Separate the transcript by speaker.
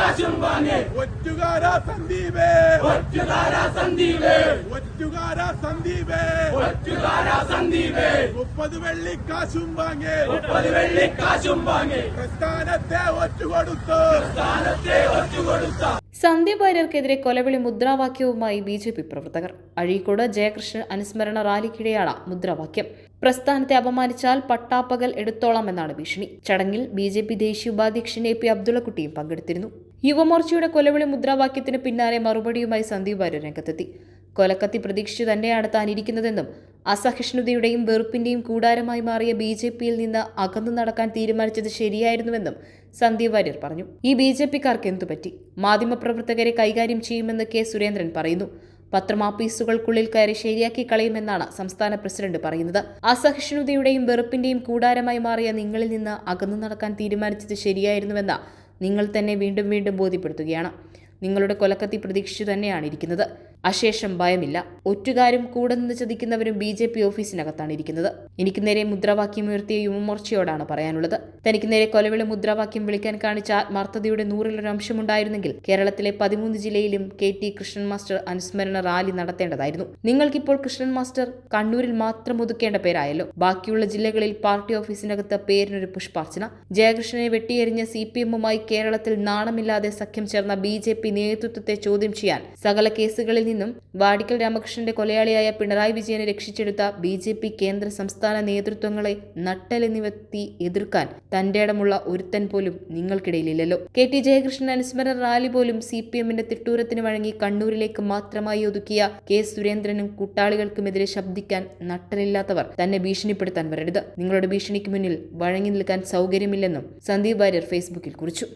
Speaker 1: കാശും വാങ്ങി
Speaker 2: ഒറ്റുകാര സന്ദീപേ.
Speaker 1: ഒറ്റുകാര സന്ദീപേ.
Speaker 2: ഒറ്റുകാര സന്ദീപേ.
Speaker 1: ഒറ്റുകാര സന്ദീപേ.
Speaker 2: മുപ്പത് വെള്ളി കാശും വാങ്ങേ.
Speaker 1: മുപ്പത് വെള്ളി കാശും വാങ്ങേ.
Speaker 2: പ്രസ്ഥാനത്തെ ഒറ്റുകൊടുത്തു.
Speaker 1: പ്രസ്ഥാനത്തെ
Speaker 3: സന്ദീപ് വാര്യർക്കെതിരെ കൊലവിളി മുദ്രാവാക്യവുമായി ബി ജെ പി പ്രവർത്തകർ. അഴീക്കോട് ജയകൃഷ്ണൻ അനുസ്മരണ റാലിക്കിടെയാണ് മുദ്രാവാക്യം. പ്രസ്ഥാനത്തെ അപമാനിച്ചാൽ പട്ടാപ്പകൽ എടുത്തോളാം എന്നാണ് ഭീഷണി. ചടങ്ങിൽ ബി ജെ പി ദേശീയ ഉപാധ്യക്ഷൻ എ പി അബ്ദുള്ളക്കുട്ടിയും പങ്കെടുത്തിരുന്നു. യുവമോർച്ചയുടെ കൊലവിളി മുദ്രാവാക്യത്തിന് പിന്നാലെ മറുപടിയുമായി സന്ദീപ് വാര്യർ രംഗത്തെത്തി. കൊലക്കത്തി പ്രതീക്ഷിച്ചു തന്നെയാണ് താൻ ഇരിക്കുന്നതെന്നും അസഹിഷ്ണുതയുടെയും വെറുപ്പിന്റെയും കൂടാരമായി മാറിയ ബി ജെ പിയിൽ നിന്ന് അകന്നു നടക്കാൻ തീരുമാനിച്ചത് ശരിയായിരുന്നുവെന്നും സന്ദീപ് വാര്യർ പറഞ്ഞു. ഈ ബി ജെ പിക്കാർക്ക് എന്തുപറ്റി മാധ്യമപ്രവർത്തകരെ കൈകാര്യം ചെയ്യുമെന്ന് കെ സുരേന്ദ്രൻ പറയുന്നു. പത്രമാപ്പീസുകൾക്കുള്ളിൽ കയറി ശരിയാക്കി കളയുമെന്നാണ് സംസ്ഥാന പ്രസിഡന്റ് പറയുന്നത്. അസഹിഷ്ണുതയുടെയും വെറുപ്പിന്റെയും കൂടാരമായി മാറിയ നിങ്ങളിൽ നിന്ന് അകന്നു നടക്കാൻ തീരുമാനിച്ചത് ശരിയായിരുന്നുവെന്ന നിങ്ങൾ തന്നെ വീണ്ടും വീണ്ടും ബോധ്യപ്പെടുത്തുകയാണ്. നിങ്ങളുടെ കൊലക്കത്തി പ്രതീക്ഷിച്ചു തന്നെയാണ് ഇരിക്കുന്നത്. അശേഷം ഭയമില്ല. ഒറ്റുകാരും കൂടെ നിന്ന് ചതിക്കുന്നവരും ബി ജെ പി ഓഫീസിനകത്താണ് ഇരിക്കുന്നത്. എനിക്ക് നേരെ മുദ്രാവാക്യം ഉയർത്തിയ യുവമോർച്ചയോടാണ് പറയാനുള്ളത്. തനിക്ക് നേരെ കൊലവിളി മുദ്രാവാക്യം വിളിക്കാൻ കാണിച്ച ആത്മാർത്ഥതയുടെ നൂറിലൊരു അംശമുണ്ടായിരുന്നെങ്കിൽ കേരളത്തിലെ പതിമൂന്ന് ജില്ലയിലും കെ ടി കൃഷ്ണൻ മാസ്റ്റർ അനുസ്മരണ റാലി നടത്തേണ്ടതായിരുന്നു. നിങ്ങൾക്കിപ്പോൾ കൃഷ്ണൻ മാസ്റ്റർ കണ്ണൂരിൽ മാത്രം ഒതുക്കേണ്ട പേരായല്ലോ. ബാക്കിയുള്ള ജില്ലകളിൽ പാർട്ടി ഓഫീസിനകത്ത് പേരിനൊരു പുഷ്പാർച്ചന. ജയകൃഷ്ണനെ വെട്ടിയെറിഞ്ഞ സി പി എമ്മുമായി കേരളത്തിൽ നാണമില്ലാതെ സഖ്യം ചേർന്ന ബി ജെ പി നേതൃത്വത്തെ ചോദ്യം ചെയ്യാൻ സകല കേസുകളിൽ നിന്നും വാടിക്കൽ രാമകൃഷ്ണന്റെ കൊലയാളിയായ പിണറായി വിജയനെ രക്ഷിച്ചെടുത്ത ബി ജെ പി കേന്ദ്ര സംസ്ഥാന നേതൃത്വങ്ങളെ നട്ടെലെന്നിവത്തി എതിർക്കാൻ തന്റെ ഇടമുള്ള ഒരുത്തൻ പോലും നിങ്ങൾക്കിടയിലില്ലല്ലോ. കെ ടി ജയകൃഷ്ണൻ അനുസ്മരണ റാലി പോലും സി പി എമ്മിന്റെ തിട്ടൂരത്തിന് വഴങ്ങി കണ്ണൂരിലേക്ക് മാത്രമായി ഒതുക്കിയ കെ സുരേന്ദ്രനും കൂട്ടാളികൾക്കുമെതിരെ ശബ്ദിക്കാൻ നട്ടലില്ലാത്തവർ തന്നെ ഭീഷണിപ്പെടുത്താൻ വരരുത്. നിങ്ങളുടെ ഭീഷണിക്ക് മുന്നിൽ വഴങ്ങി നിൽക്കാൻ സൗകര്യമില്ലെന്നും സന്ദീപ് വാര്യർ ഫേസ്ബുക്കിൽ കുറിച്ചു.